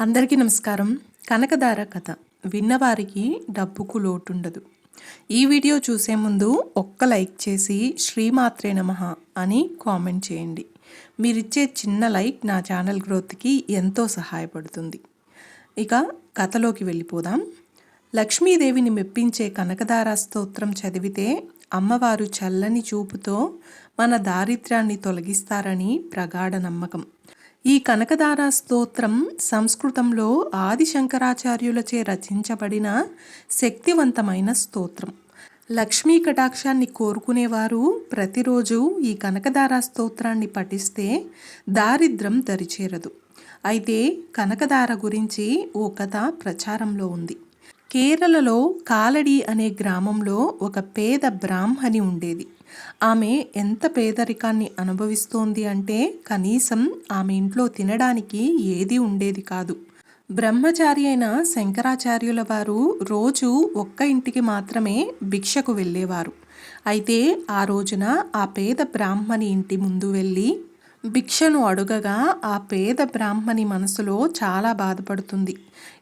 అందరికీ నమస్కారం. కనకదార కథ. విన్నవారికి డబ్బుకు లోటుండదు. ఈ వీడియో చూసే ముందు ఒక్క లైక్ చేసి శ్రీమాత్రే నమ అని కామెంట్ చేయండి. మీరిచ్చే చిన్న లైక్ నా ఛానల్ గ్రోత్కి ఎంతో సహాయపడుతుంది. ఇక కథలోకి వెళ్ళిపోదాం. లక్ష్మీదేవిని మెప్పించే కనకదార స్తోత్రం చదివితే అమ్మవారు చల్లని చూపుతో మన దారిద్ర్యాన్ని తొలగిస్తారని ప్రగాఢ నమ్మకం. ఈ కనకదార స్తోత్రం సంస్కృతంలో ఆది శంకరాచార్యులచే రచించబడిన శక్తివంతమైన స్తోత్రం. లక్ష్మీ కటాక్షాన్ని కోరుకునేవారు ప్రతిరోజు ఈ కనకదార స్తోత్రాన్ని పఠిస్తే దారిద్రం దరిచేరదు. అయితే కనకదార గురించి ఓ కథ ప్రచారంలో ఉంది. కేరళలో కాలడి అనే గ్రామంలో ఒక పేద బ్రాహ్మణి ఉండేది. ఆమె ఎంత పేదరికాన్ని అనుభవిస్తోంది అంటే కనీసం ఆమె ఇంట్లో తినడానికి ఏది ఉండేది కాదు. బ్రహ్మచారి అయిన శంకరాచార్యుల వారు రోజు ఒక్క ఇంటికి మాత్రమే భిక్షకు వెళ్ళేవారు. అయితే ఆ రోజున ఆ పేద బ్రాహ్మణి ఇంటి ముందు వెళ్ళి భిక్షను అడుగగా ఆ పేద బ్రాహ్మణి మనసులో చాలా బాధపడుతుంది.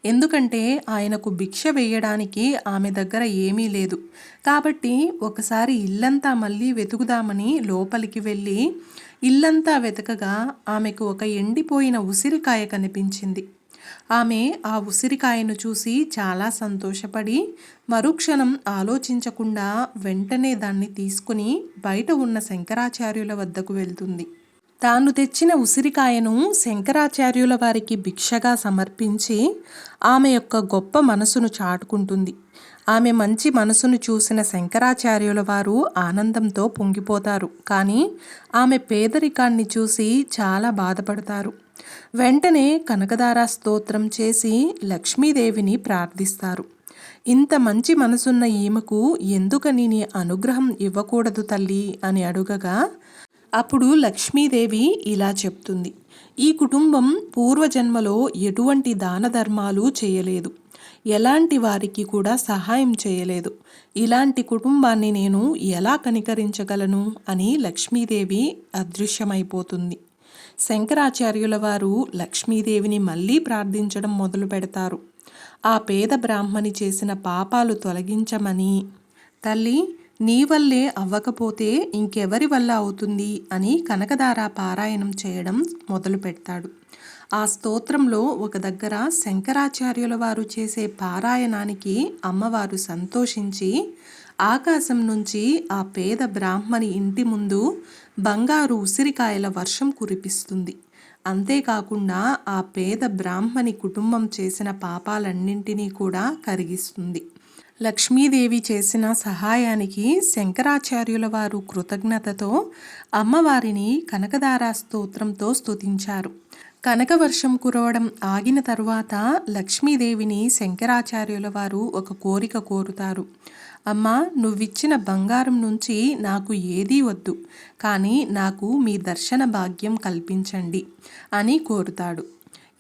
ఎందుకంటే ఆయనకు భిక్ష వేయడానికి ఆమె దగ్గర ఏమీ లేదు. కాబట్టి ఒకసారి ఇల్లంతా మళ్ళీ వెతుకుదామని లోపలికి వెళ్ళి ఇల్లంతా వెతకగా ఆమెకు ఒక ఎండిపోయిన ఉసిరికాయ కనిపించింది. ఆమె ఆ ఉసిరికాయను చూసి చాలా సంతోషపడి మరుక్షణం ఆలోచించకుండా వెంటనే దాన్ని తీసుకుని బయట ఉన్న శంకరాచార్యుల వద్దకు వెళ్తుంది. తాను తెచ్చిన ఉసిరికాయను శంకరాచార్యుల వారికి భిక్షగా సమర్పించి ఆమె యొక్క గొప్ప మనసును చాటుకుంటుంది. ఆమె మంచి మనసును చూసిన శంకరాచార్యుల వారు ఆనందంతో పొంగిపోతారు. కానీ ఆమె పేదరికాన్ని చూసి చాలా బాధపడతారు. వెంటనే కనకదార స్తోత్రం చేసి లక్ష్మీదేవిని ప్రార్థిస్తారు. ఇంత మంచి మనసున్న ఈమెకు ఎందుకని నీ అనుగ్రహం ఇవ్వకూడదు తల్లి అని అడుగగా అప్పుడు లక్ష్మీదేవి ఇలా చెప్తుంది ఈ కుటుంబం పూర్వజన్మలో ఎటువంటి దాన ధర్మాలు చేయలేదు. ఎలాంటి వారికి కూడా సహాయం చేయలేదు. ఇలాంటి కుటుంబాన్ని నేను ఎలా కనికరించగలను? అని లక్ష్మీదేవి అదృశ్యమైపోతుంది. శంకరాచార్యుల వారు లక్ష్మీదేవిని మళ్ళీ ప్రార్థించడం మొదలు పెడతారు. ఆ పేద బ్రాహ్మణి చేసిన పాపాలు తొలగించమని తల్లి నీ వల్లే అవ్వకపోతే ఇంకెవరి వల్ల అవుతుంది అని కనకదార పారాయణం చేయడం మొదలు పెడతాడు. ఆ స్తోత్రంలో ఒక దగ్గర శంకరాచార్యుల వారు చేసే పారాయణానికి అమ్మవారు సంతోషించి ఆకాశం నుంచి ఆ పేద బ్రాహ్మణి ఇంటి ముందు బంగారు ఉసిరికాయల వర్షం కురిపిస్తుంది. అంతేకాకుండా ఆ పేద బ్రాహ్మణి కుటుంబం చేసిన పాపాలన్నింటినీ కూడా కరిగిస్తుంది. లక్ష్మీదేవి చేసిన సహాయానికి శంకరాచార్యుల వారు కృతజ్ఞతతో అమ్మవారిని కనకదారా స్తోత్రంతో స్తుతించారు. కనకవర్షం కురవడం ఆగిన తరువాత లక్ష్మీదేవిని శంకరాచార్యుల వారు ఒక కోరిక కోరుతారు. అమ్మా నువ్విచ్చిన బంగారం నుంచి నాకు ఏదీ వద్దు కానీ నాకు మీ దర్శన భాగ్యం కల్పించండి అని కోరుతాడు.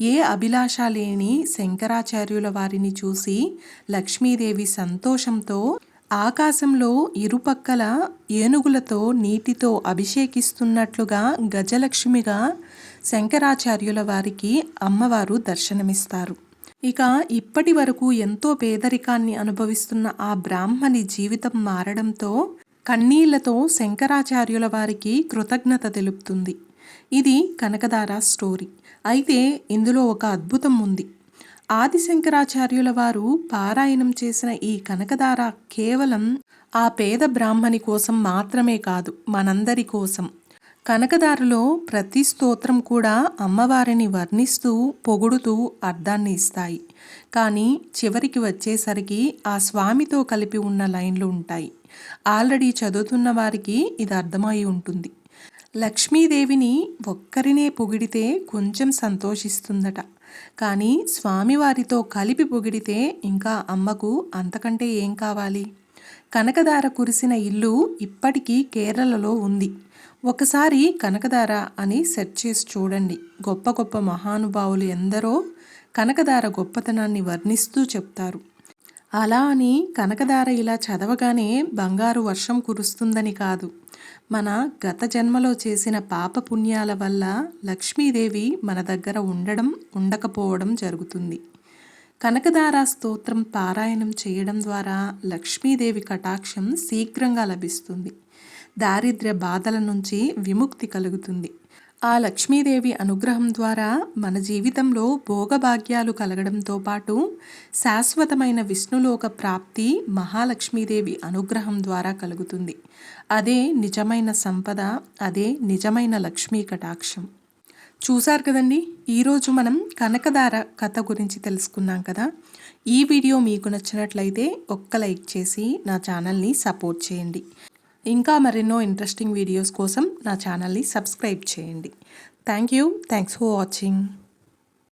ఏ అభిలాష లేని శంకరాచార్యుల వారిని చూసి లక్ష్మీదేవి సంతోషంతో ఆకాశంలో ఇరుపక్కల ఏనుగులతో నీటితో అభిషేకిస్తున్నట్లుగా గజలక్ష్మిగా శంకరాచార్యుల వారికి అమ్మవారు దర్శనమిస్తారు. ఇక ఇప్పటి వరకు ఎంతో పేదరికాన్ని అనుభవిస్తున్న ఆ బ్రాహ్మణి జీవితం మారడంతో కన్నీళ్ళతో శంకరాచార్యుల వారికి కృతజ్ఞత తెలుపుతుంది. ఇది కనకదార స్టోరీ. అయితే ఇందులో ఒక అద్భుతం ఉంది. ఆదిశంకరాచార్యుల వారు పారాయణం చేసిన ఈ కనకదార కేవలం ఆ పేద బ్రాహ్మణి కోసం మాత్రమే కాదు మనందరి కోసం. కనకదారులో ప్రతి స్తోత్రం కూడా అమ్మవారిని వర్ణిస్తూ పొగుడుతూ అర్థాన్ని ఇస్తాయి. కానీ చివరికి వచ్చేసరికి ఆ స్వామితో కలిపి ఉన్న లైన్లు ఉంటాయి. ఆల్రెడీ చదువుతున్న వారికి ఇది అర్థమై ఉంటుంది. లక్ష్మీదేవిని ఒక్కరినే పొగిడితే కొంచెం సంతోషిస్తుందట. కానీ స్వామివారితో కలిపి పొగిడితే ఇంకా అమ్మకు అంతకంటే ఏం కావాలి? కనకదార కురిసిన ఇల్లు ఇప్పటికీ కేరళలో ఉంది. ఒకసారి కనకదార అని సెర్చ్ చేసి చూడండి. గొప్ప గొప్ప మహానుభావులు ఎందరో కనకదార గొప్పతనాన్ని వర్ణిస్తూ చెప్తారు. అలా అని కనకదార ఇలా చదవగానే బంగారు వర్షం కురుస్తుందని కాదు. మన గత జన్మలో చేసిన పాప పుణ్యాల వల్ల లక్ష్మీదేవి మన దగ్గర ఉండడం ఉండకపోవడం జరుగుతుంది. కనకదార స్తోత్రం పారాయణం చేయడం ద్వారా లక్ష్మీదేవి కటాక్షం శీఘ్రంగా లభిస్తుంది. దారిద్ర్య బాధల నుంచి విముక్తి కలుగుతుంది. ఆ లక్ష్మీదేవి అనుగ్రహం ద్వారా మన జీవితంలో భోగభాగ్యాలు కలగడంతో పాటు శాశ్వతమైన విష్ణులోక ప్రాప్తి మహాలక్ష్మీదేవి అనుగ్రహం ద్వారా కలుగుతుంది. అదే నిజమైన సంపద అదే నిజమైన లక్ష్మీ కటాక్షం. చూశారు కదండి? ఈరోజు మనం కనకదార కథ గురించి తెలుసుకున్నాం కదా? ఈ వీడియో మీకు నచ్చినట్లయితే ఒక్క లైక్ చేసి నా ఛానల్ని సపోర్ట్ చేయండి. ఇంకా మరెన్నో ఇంట్రెస్టింగ్ వీడియోస్ కోసం నా ఛానల్ని సబ్స్క్రైబ్ చేయండి. Thank you thanks for watching